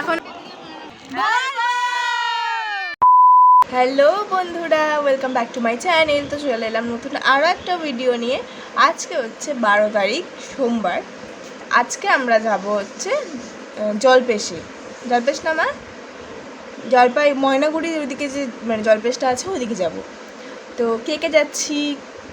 এখন হ্যালো বন্ধুরা welcome back to my channel তো চলে এলাম নতুন আরও একটা ভিডিও নিয়ে। আজকে হচ্ছে বারো তারিখ, সোমবার। আজকে আমরা যাব হচ্ছে জলপেশে। জলপেশ না, মা? জলপাই, ময়নাগুড়ির ওইদিকে যে মানে জলপেশটা আছে ওদিকে যাব। তো কে কে যাচ্ছি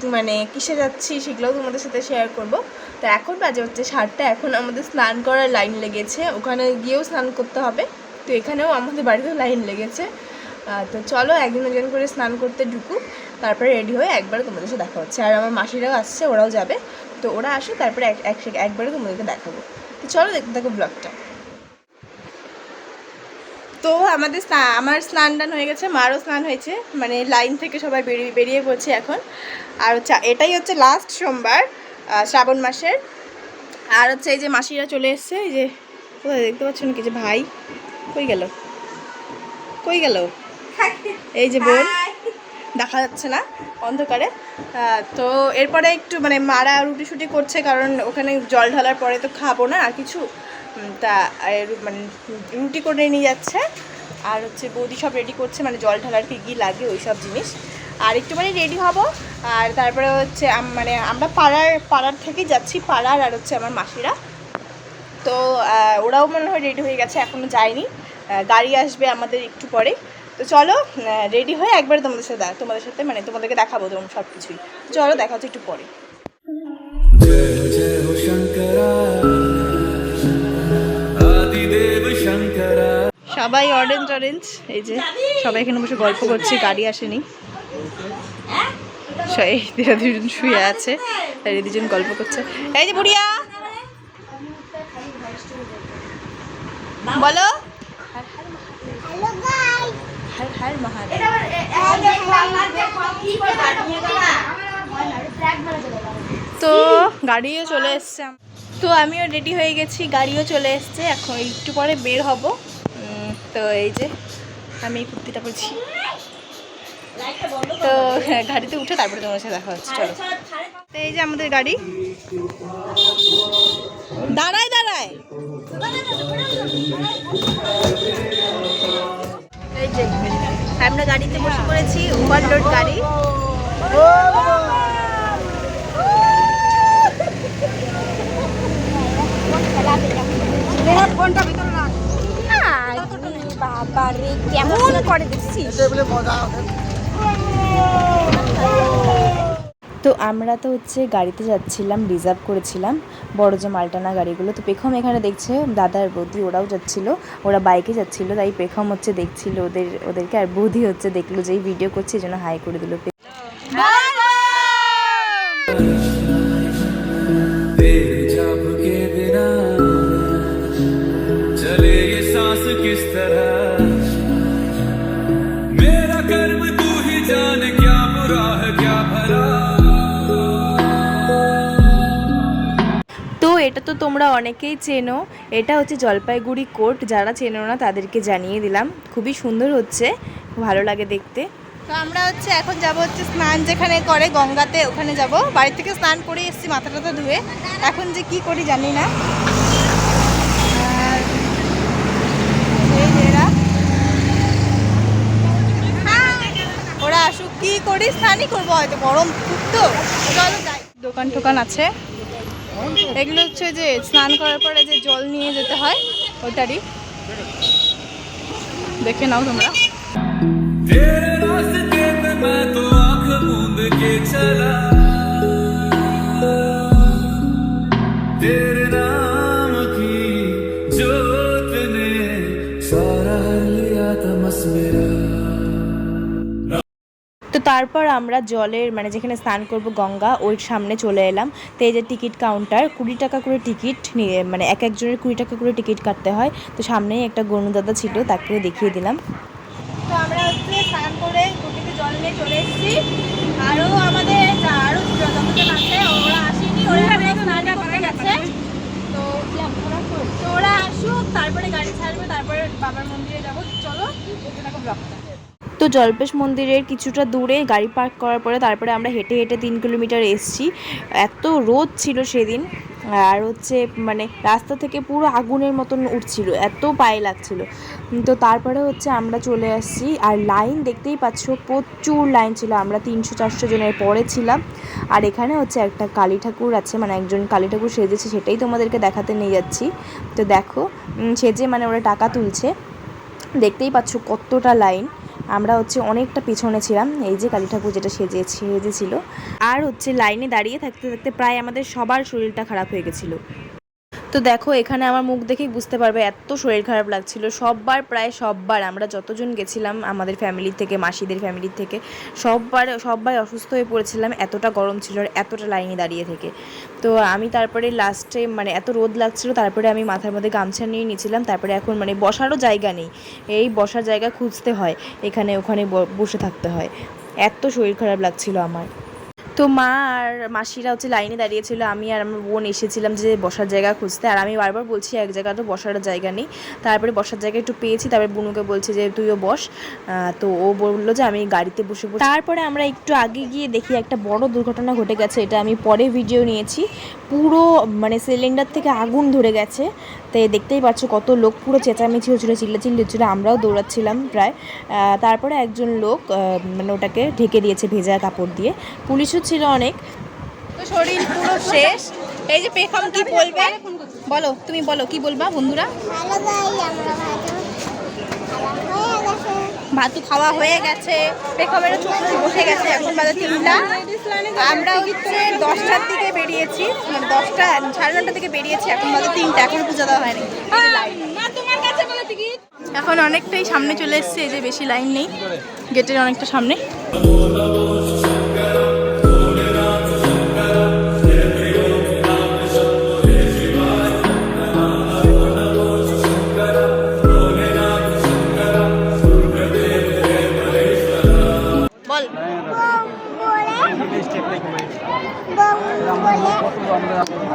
মানে কিসে যাচ্ছি সেগুলোও তোমাদের সাথে শেয়ার করব। তো এখন বাজে হচ্ছে সারটা এখন আমাদের স্নান করার লাইন লেগেছে। ওখানে গিয়েও স্নান করতে হবে। তো এখানেও আমাদের বাড়িতেও লাইন লেগেছে। তো চলো একজন একজন করে স্নান করতে ঢুকুক, তারপরে রেডি হয়ে একবারে তোমাদের সাথে দেখা হচ্ছে। আর আমার মাসিরাও আসছে, ওরাও যাবে। তো ওরা আসুক, তারপরে এক- একবারে তোমাদেরকে দেখাবো। তো চলো দেখতে থাকো ব্লগটা তো আমাদের আমার স্নান টান হয়ে গেছে মারও স্নান হয়েছে মানে লাইন থেকে সবাই বেরিয়ে বেরিয়ে পড়ছে এখন। আর হচ্ছে এটাই হচ্ছে লাস্ট সোমবার শ্রাবণ মাসের। আর হচ্ছে এই যে মাসিরা চলে এসছে এই যে কোথায় দেখতে পাচ্ছেন কি যে ভাই? কই গেল? কই গেল? এই যে বোন। দেখা যাচ্ছে না, অন্ধকারে। তো এরপরে একটু মানে মারা রুটি শুটি করছে কারণ ওখানে জল ঢালার পরে তো খাব না, আর কিছু তা মানে রুটি করে নিয়ে যাচ্ছে। আর হচ্ছে বৌদি সব রেডি করছে মানে জল ঢালার কি কী লাগে ওই সব জিনিস। আর একটু মানে রেডি হব, আর তারপরে হচ্ছে মানে আমরা পাড়ার পাড়ার থেকেই যাচ্ছি, পাড়ার আর হচ্ছে আমার মাসিরা। তো ওরাও মনে হয় রেডি হয়ে গেছে এখনও যায়নি। গাড়ি আসবে আমাদের একটু পরে। তো চলো রেডি হয়ে একবার তোমাদের সাথে তোমাদের সাথে মানে তোমাদেরকে দেখাবো তোমার সব কিছুই চলো দেখা হচ্ছে একটু পরে। সবাই অরেঞ্জ অরেঞ্জ এই যে সবাই এখানে বসে গল্প করছি গাড়ি আসেনি। দুজন শুয়ে আছে এই দুজন গল্প করছে। এই যে বুড়িয়া! বলো! হর হর মহাদেব তো গাড়িও চলে এসছে তো আমিও রেডি হয়ে গেছি গাড়িও চলে এসছে। এখন একটু পরে বের হব। তো এই যে আমি এই কুর্তিটা পরছি। তো গাড়িতে উঠে তারপরে তোমার সাথে দেখা হচ্ছে চলো। তো এই যে আমাদের গাড়ি। দাঁড়ায় দাঁড়ায়। আমরা গাড়িতে বসে পড়েছি ওভারলোড গাড়ি। বাবা রে কেমন করে দেখছিস? তো আমরা তো হচ্ছে গাড়িতে যাচ্ছিলাম রিজার্ভ করেছিলাম বড় যে মালটানা গাড়িগুলো তো পেখম এখানে দেখছে দাদার বৌদি ওরাও যাচ্ছিল ওরা বাইকে যাচ্ছিল তাই পেখম হচ্ছে দেখছিল ওদের ওদেরকে আর বৌদি হচ্ছে দেখলো যে এই ভিডিও করছে এই জন্য হাই করে দিল तेरे जाप के बिना चले ये सांस किस तरह তোমরা অনেকেই চেনো, এটা হচ্ছে জলপাইগুড়ি কোর্ট, যারা চেনো না তাদেরকে জানিয়ে দিলাম। খুবই সুন্দর হচ্ছে, ভালো লাগে দেখতে। তো আমরা হচ্ছে এখন যাব হচ্ছে স্নান যেখানে করে, গঙ্গাতে ওখানে যাব। বাড়ি থেকে স্নান করে এসেছি মাথা টাথা ধুয়ে। এখন যে কি করি জানি না। ওরা আসুক, কি করি? স্নানই করব, হয়তো গরম খুব তো। যাই। দোকান টোকান আছে। এগুলো হচ্ছে যে স্নান করার পরে যে জল নিয়ে যেতে হয় ওটারই দেখে নাও তোমরা तेरे रास्ते पे मैं तो आंख मूंद के चला তো তারপর আমরা জলের মানে যেখানে স্নান করব গঙ্গা ওই সামনে চলে এলাম। তো এই যে টিকিট কাউন্টার, কুড়ি টাকা করে টিকিট নিয়ে মানে এক একজনের কুড়ি টাকা করে টিকিট কাটতে হয়। তো সামনেই একটা গরুদাদা ছিল, তাকে দেখিয়ে দিলাম। তো আমরা হচ্ছে স্নান করে কুটিতে জল নিয়ে চলে এসেছি। আরও আমাদের আরও যতজন আছে, ওরা আসেনি, ওরা স্নান করতে গেছে। তো ওরা আসুক, তারপরে গাড়ি ছাড়বে, তারপরে বাবার মন্দিরে যাব। চলো ব্লগটা। জল্পেশ মন্দিরের কিছুটা দূরে গাড়ি পার্ক করার পরে তারপরে আমরা হেঁটে হেঁটে তিন কিলোমিটার এসছি। এত রোদ ছিল সেদিন, আর হচ্ছে মানে রাস্তা থেকে পুরো আগুনের মতন উঠছিল, এত পায়ে লাগছিল। তো তারপরে হচ্ছে আমরা চলে আসছি, আর লাইন দেখতেই পাচ্ছ প্রচুর লাইন ছিল, আমরা তিনশো চারশো জনের পরে ছিলাম। আর এখানে হচ্ছে একটা কালী ঠাকুর আছে মানে একজন কালী ঠাকুর সেজেছে, সেটাই তোমাদেরকে দেখাতে নিয়ে যাচ্ছি। তো দেখো সেজে মানে ওরা টাকা তুলছে। দেখতেই পাচ্ছ কতটা লাইন। আমরা হচ্ছে অনেকটা পিছনে ছিলাম, এই যে কালী ঠাকুর যেটা সেজে সেজেছিল। আর হচ্ছে লাইনে দাঁড়িয়ে থাকতে থাকতে প্রায় আমাদের সবার শরীরটা খারাপ হয়ে গেছিল। তো দেখো, এখানে আমার মুখ দেখেই বুঝতে পারবে এত শরীর খারাপ লাগছিল। সববার প্রায় সববার, আমরা যতজন গেছিলাম আমাদের ফ্যামিলি থেকে, মাসিদের ফ্যামিলির থেকে, সববার সববার অসুস্থ হয়ে পড়েছিলাম, এতটা গরম ছিল আর এতটা লাইনে দাঁড়িয়ে থেকে। তো আমি তারপরে লাস্টে মানে এত রোদ লাগছিল, তারপরে আমি মাথার মধ্যে গামছা নিয়ে নিয়েছিলাম, তারপরে এখন মানে বসারও জায়গা নেই। এই বসার জায়গা খুঁজতে হয়, এখানে ওখানে বসে থাকতে হয়। এত শরীর খারাপ লাগছিল আমার। তো মা আর মাসিরা হচ্ছে লাইনে দাঁড়িয়েছিল, আমি আর আমার বোন এসেছিলাম যে বসার জায়গা খুঁজতে। আর আমি বারবার বলছি, এক জায়গা তো বসার জায়গা নেই। তারপরে বসার জায়গা একটু পেয়েছি, তারপরে বুনুকে বলছি যে, তুইও বস। তো ও বলল যে, আমি গাড়িতে বসে তারপরে আমরা একটু আগে গিয়ে দেখি একটা বড় দুর্ঘটনা ঘটে গেছে, এটা আমি পরে ভিডিও নিয়েছি। পুরো মানে সিলিন্ডার থেকে আগুন ধরে গেছে। তাই দেখতেই পাচ্ছ কত লোক পুরো চেঁচামেচি হচ্ছিল চিল্লাচিল্লি হচ্ছিল আমরাও দৌড়াচ্ছিলাম প্রায়। তারপরে একজন লোক মানে ওটাকে ঢেকে দিয়েছে ভেজা কাপড় দিয়ে। পুলিশও ছিল অনেক। শরীর পুরো শেষ। এই যে পেখম কি বলবে? বলো তুমি বলো কি বলবা বন্ধুরা ভালো গাই আমরা ভালো খাওয়া হয়ে গেছে ভাতু খাওয়া হয়ে গেছে। পেখমেরও চুপ বসে গেছে, এখন বাজার তিনটা। আমরা হচ্ছে দশটার দিকে বেরিয়েছি মানে দশটা, সাড়ে নটার দিকে বেরিয়েছি, এখন বাজার তিনটা, এখন পুজো দেওয়া হয়নি। এখন অনেকটাই সামনে চলে এসছে যে বেশি লাইন নেই, গেটের অনেকটা সামনে।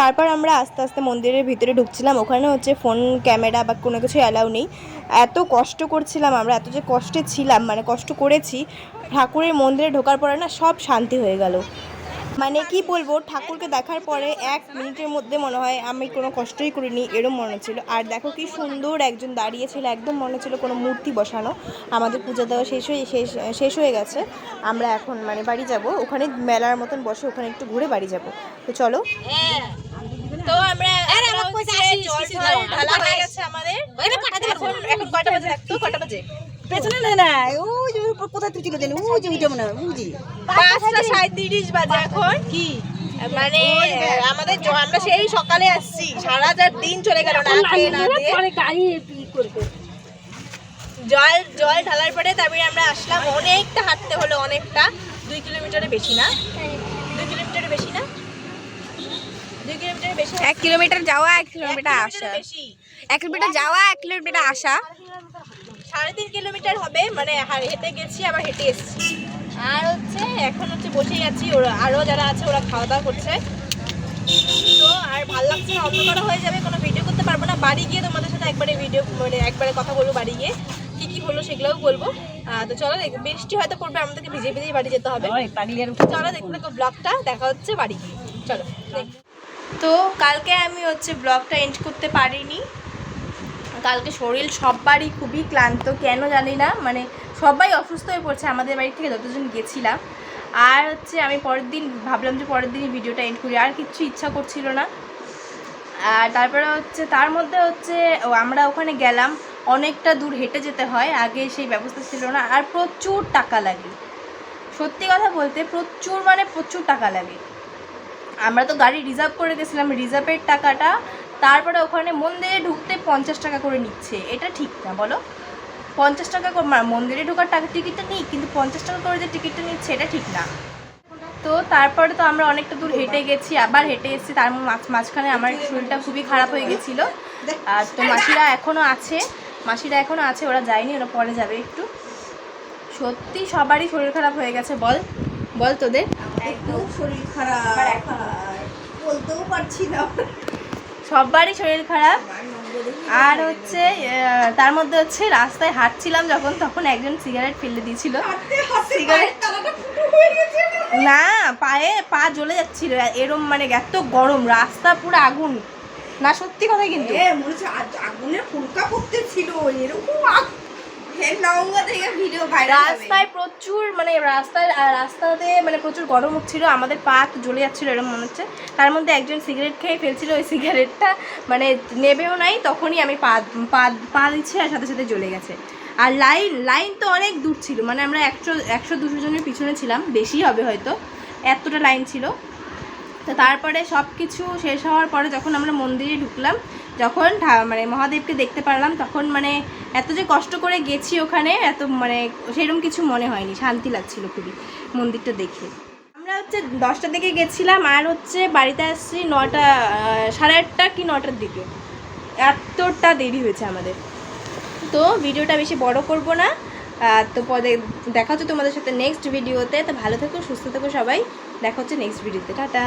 তারপর আমরা আস্তে আস্তে মন্দিরের ভিতরে ঢুকছিলাম। ওখানে হচ্ছে ফোন, ক্যামেরা বা কোনো কিছু অ্যালাউ নেই। এত কষ্ট করছিলাম আমরা, এত যে কষ্টে ছিলাম মানে কষ্ট করেছি, ঠাকুরের মন্দিরে ঢোকার পরে না সব শান্তি হয়ে গেল। মানে কি বলব, ঠাকুরকে দেখার পরে এক মিনিটের মধ্যে মনে হয় আমি কোনো কষ্টই করিনি, এরম মনে হচ্ছিল। আর দেখো কি সুন্দর একজন দাঁড়িয়েছিল একদম মনে হচ্ছিল কোনো মূর্তি বসানো। আমাদের পূজা দেওয়া শেষ হয়ে, শেষ শেষ হয়ে গেছে। আমরা এখন মানে বাড়ি যাব। ওখানে মেলার মতন বসে ওখানে একটু ঘুরে বাড়ি যাব। তো চলো। তো আমরা জল ঢালা হয়ে গেছে আমাদের। এখন এখন কটা বাজে? তো কটা বাজে? পেছনে না না ওই যে কোথায় তুই চলে গেলি ওই যে ওইটা মনে হয় ওই পাঁচটা সাঁত্রিশ বাজে এখন। কি? মানে আমাদের আমরা সেই সকালে আসছি। সারা যার দিন চলে গেল না খেয়ে না জল জল ঢালার পরে তারপরে আমরা আসলাম। অনেকটা হাঁটতে হলো অনেকটা। দুই কিলোমিটারের বেশি না? দুই কিলোমিটারের বেশি না? এক কিলোমিটার যাওয়া এক কিলোমিটার আসা। এক কিলোমিটার যাওয়া এক কিলোমিটার আসা। সাড়ে তিন কিলোমিটার হবে মানে হেঁটে গেছি আবার হেঁটে এসেছি। আর হচ্ছে এখন হচ্ছে বসেই আছি ওরা আরও যারা আছে ওরা খাওয়া দাওয়া করছে। তো আর ভালো লাগছে না অন্য করা হয়ে যাবে কোনো ভিডিও করতে পারব না। বাড়ি গিয়ে তোমাদের সাথে একবারে ভিডিও মানে একবারে কথা বলব বাড়ি গিয়ে। কি কি হলো সেগুলোও বলব। তো চলো দেখ- বৃষ্টি হয়তো পড়বে আমাদেরকে ভিজে ভিজেই বাড়ি যেতে হবে। চলো দেখতে থাকো ব্লগটা দেখা হচ্ছে বাড়ি গিয়ে। চলো তো কালকে আমি হচ্ছে ব্লগটা এন্ড করতে পারিনি। কালকে শরীর সববারই খুবই ক্লান্ত, কেন জানি না মানে সবাই অসুস্থ হয়ে পড়ছে, আমাদের বাড়ি থেকে যতজন গেছিলাম। আর হচ্ছে আমি পরের দিন ভাবলাম যে পরের দিনই ভিডিওটা এন্ড করি, আর কিচ্ছু ইচ্ছা করছিল না। আর তারপরে হচ্ছে, তার মধ্যে হচ্ছে আমরা ওখানে গেলাম, অনেকটা দূর হেঁটে যেতে হয়, আগে সেই ব্যবস্থা ছিল না, আর প্রচুর টাকা লাগে। সত্যি কথা বলতে প্রচুর মানে প্রচুর টাকা লাগে। আমরা তো গাড়ি রিজার্ভ করে গেছিলাম রিজার্ভের টাকাটা। তারপরে ওখানে মন্দিরে ঢুকতে পঞ্চাশ টাকা করে নিচ্ছে। এটা ঠিক না, বলো? পঞ্চাশ টাকা করে মন্দিরে ঢোকার টাকা, টিকিটটা নিই, কিন্তু পঞ্চাশ টাকা করে যে টিকিটটা নিচ্ছে, এটা ঠিক না। তো তারপরে তো আমরা অনেকটা দূর হেঁটে গেছি, আবার হেঁটে এসেছি। তার মাঝ- মাঝখানে আমার শরীরটা খুবই খারাপ হয়ে গেছিল। আর তো মাসিরা এখনও আছে, মাসিরা এখনও আছে, ওরা যায়নি, ওরা পরে যাবে একটু। সত্যি সবারই শরীর খারাপ হয়ে গেছে, বল। বল তোদের। একটু শরীর খারাপ। বলতেও পারছি না। সবারই শরীর খারাপ। আর হচ্ছে তার মধ্যে হচ্ছে রাস্তায় হাঁটছিলাম যখন তখন একজন সিগারেট ফেলে দিয়েছিল। সিগারেট না পায়ে পা জ্বলে যাচ্ছিল। এরম মানে এত গরম রাস্তা পুরো আগুন। না সত্যি কথা কিন্তু। এ হচ্ছে আ- আগুনের ফুলকা করতে ছিল। এরকম রাস্তায় প্রচুর মানে রাস্তায় রাস্তাতে মানে প্রচুর গরম হচ্ছিল আমাদের পা জ্বলে যাচ্ছিল, এরকম মনে হচ্ছে। তার মধ্যে একজন সিগারেট খেয়ে ফেলছিল, ওই সিগারেটটা মানে নেবেও নাই, তখনই আমি পা পা পা দিচ্ছি আর সাথে সাথে জ্বলে গেছে। আর লাইন লাইন তো অনেক দূর ছিল মানে আমরা একশো একশো দুশো জনের পিছনে ছিলাম, বেশি হবে হয়তো, এতটা লাইন ছিল। তো তারপরে সব কিছু শেষ হওয়ার পরে যখন আমরা মন্দিরে ঢুকলাম যখন মানে মহাদেবকে দেখতে পারলাম, তখন মানে এত যে কষ্ট করে গেছি ওখানে, এত মানে সেরকম কিছু মনে হয়নি। শান্তি লাগছিল খুবই মন্দিরটা দেখে। আমরা হচ্ছে দশটার দিকে গেছিলাম, আর হচ্ছে বাড়িতে আসছি নটা সাড়ে আটটা কি নটার দিকে। এতটা দেরি হয়েছে আমাদের। তো ভিডিওটা বেশি বড় করব না। তো পরে দেখা হচ্ছে তোমাদের সাথে নেক্সট ভিডিওতে তো। ভালো থেকো, সুস্থ থেকো সবাই। দেখা হচ্ছে নেক্সট ভিডিওতে টাটা।